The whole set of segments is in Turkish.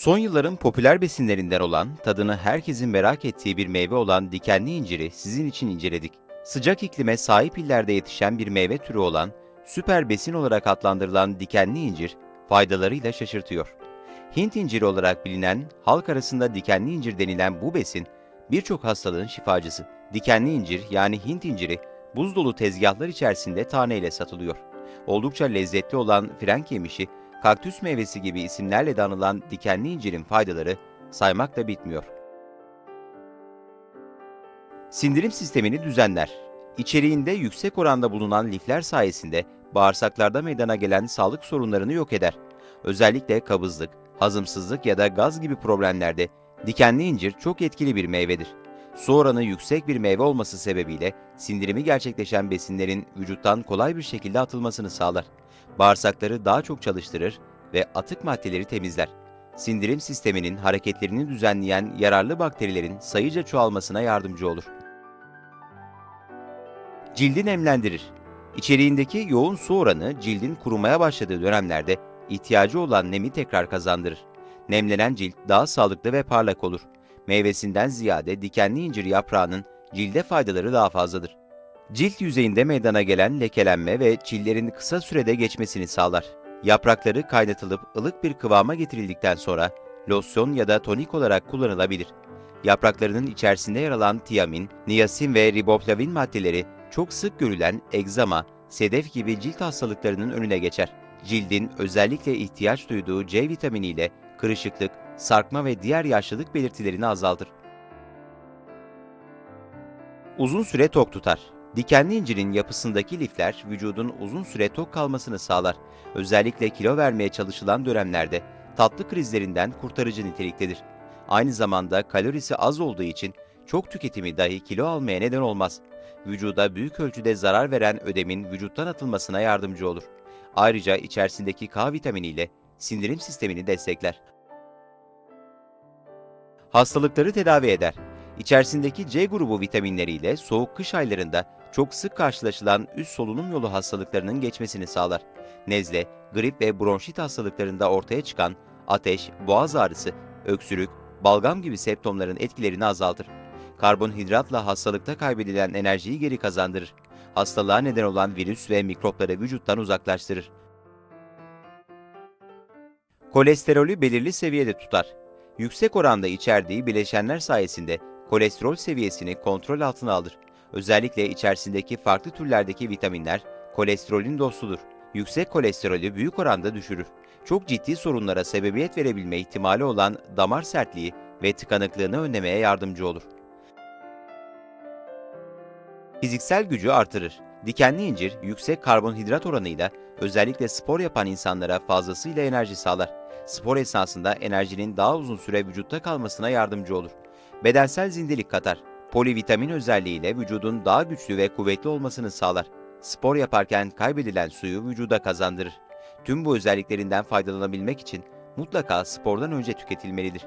Son yılların popüler besinlerinden olan, tadını herkesin merak ettiği bir meyve olan dikenli inciri sizin için inceledik. Sıcak iklime sahip illerde yetişen bir meyve türü olan, süper besin olarak adlandırılan dikenli incir, faydalarıyla şaşırtıyor. Hint inciri olarak bilinen, halk arasında dikenli incir denilen bu besin, birçok hastalığın şifacısı. Dikenli incir yani Hint inciri, buz dolu tezgahlar içerisinde taneyle satılıyor. Oldukça lezzetli olan frenk yemişi, kaktüs meyvesi gibi isimlerle de anılan dikenli incirin faydaları saymakla bitmiyor. Sindirim sistemini düzenler. İçeriğinde yüksek oranda bulunan lifler sayesinde bağırsaklarda meydana gelen sağlık sorunlarını yok eder. Özellikle kabızlık, hazımsızlık ya da gaz gibi problemlerde dikenli incir çok etkili bir meyvedir. Su oranı yüksek bir meyve olması sebebiyle sindirimi gerçekleşen besinlerin vücuttan kolay bir şekilde atılmasını sağlar. Bağırsakları daha çok çalıştırır ve atık maddeleri temizler. Sindirim sisteminin hareketlerini düzenleyen yararlı bakterilerin sayıca çoğalmasına yardımcı olur. Cildi nemlendirir. İçeriğindeki yoğun su oranı cildin kurumaya başladığı dönemlerde ihtiyacı olan nemi tekrar kazandırır. Nemlenen cilt daha sağlıklı ve parlak olur. Meyvesinden ziyade dikenli incir yaprağının cilde faydaları daha fazladır. Cilt yüzeyinde meydana gelen lekelenme ve çillerin kısa sürede geçmesini sağlar. Yaprakları kaynatılıp ılık bir kıvama getirildikten sonra losyon ya da tonik olarak kullanılabilir. Yapraklarının içerisinde yer alan tiamin, niasin ve riboflavin maddeleri çok sık görülen egzama, sedef gibi cilt hastalıklarının önüne geçer. Cildin özellikle ihtiyaç duyduğu C vitamini ile kırışıklık, sarkma ve diğer yaşlılık belirtilerini azaltır. Uzun süre tok tutar. Dikenli incirin yapısındaki lifler vücudun uzun süre tok kalmasını sağlar. Özellikle kilo vermeye çalışılan dönemlerde tatlı krizlerinden kurtarıcı niteliktedir. Aynı zamanda kalorisi az olduğu için çok tüketimi dahi kilo almaya neden olmaz. Vücuda büyük ölçüde zarar veren ödemin vücuttan atılmasına yardımcı olur. Ayrıca içerisindeki K vitaminiyle sindirim sistemini destekler. Hastalıkları tedavi eder. İçerisindeki C grubu vitaminleriyle soğuk kış aylarında çok sık karşılaşılan üst solunum yolu hastalıklarının geçmesini sağlar. Nezle, grip ve bronşit hastalıklarında ortaya çıkan ateş, boğaz ağrısı, öksürük, balgam gibi semptomların etkilerini azaltır. Karbonhidratla hastalıkta kaybedilen enerjiyi geri kazandırır. Hastalığa neden olan virüs ve mikropları vücuttan uzaklaştırır. Kolesterolü belirli seviyede tutar. Yüksek oranda içerdiği bileşenler sayesinde kolesterol seviyesini kontrol altına alır. Özellikle içerisindeki farklı türlerdeki vitaminler kolesterolün dostudur. Yüksek kolesterolü büyük oranda düşürür. Çok ciddi sorunlara sebebiyet verebilme ihtimali olan damar sertliği ve tıkanıklığını önlemeye yardımcı olur. Fiziksel gücü artırır. Dikenli incir yüksek karbonhidrat oranıyla özellikle spor yapan insanlara fazlasıyla enerji sağlar. Spor esnasında enerjinin daha uzun süre vücutta kalmasına yardımcı olur. Bedensel zindelik katar. Polivitamin özelliğiyle vücudun daha güçlü ve kuvvetli olmasını sağlar. Spor yaparken kaybedilen suyu vücuda kazandırır. Tüm bu özelliklerinden faydalanabilmek için mutlaka spordan önce tüketilmelidir.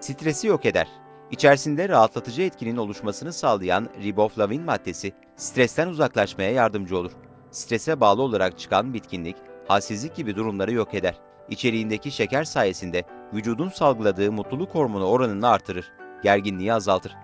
Stresi yok eder. İçerisinde rahatlatıcı etkinin oluşmasını sağlayan riboflavin maddesi stresten uzaklaşmaya yardımcı olur. Strese bağlı olarak çıkan bitkinlik, halsizlik gibi durumları yok eder. İçeriğindeki şeker sayesinde vücudun salgıladığı mutluluk hormonu oranını artırır, gerginliği azaltır.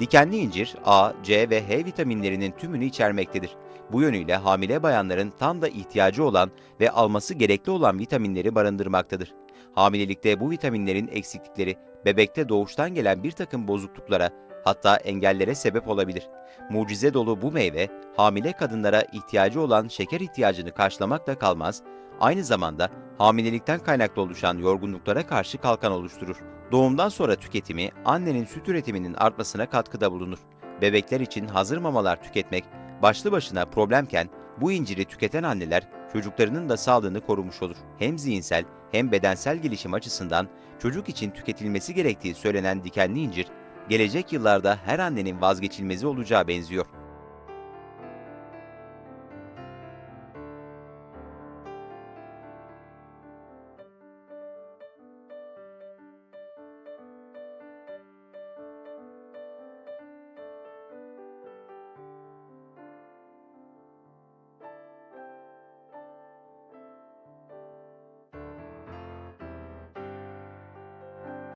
Dikenli incir A, C ve H vitaminlerinin tümünü içermektedir. Bu yönüyle hamile bayanların tam da ihtiyacı olan ve alması gerekli olan vitaminleri barındırmaktadır. Hamilelikte bu vitaminlerin eksiklikleri bebekte doğuştan gelen bir takım bozukluklara hatta engellere sebep olabilir. Mucize dolu bu meyve hamile kadınlara ihtiyacı olan şeker ihtiyacını karşılamakla kalmaz, aynı zamanda hamilelikten kaynaklı oluşan yorgunluklara karşı kalkan oluşturur. Doğumdan sonra tüketimi annenin süt üretiminin artmasına katkıda bulunur. Bebekler için hazır mamalar tüketmek başlı başına problemken bu inciri tüketen anneler çocuklarının da sağlığını korumuş olur. Hem zihinsel hem bedensel gelişim açısından çocuk için tüketilmesi gerektiği söylenen dikenli incir, gelecek yıllarda her annenin vazgeçilmezi olacağı benziyor.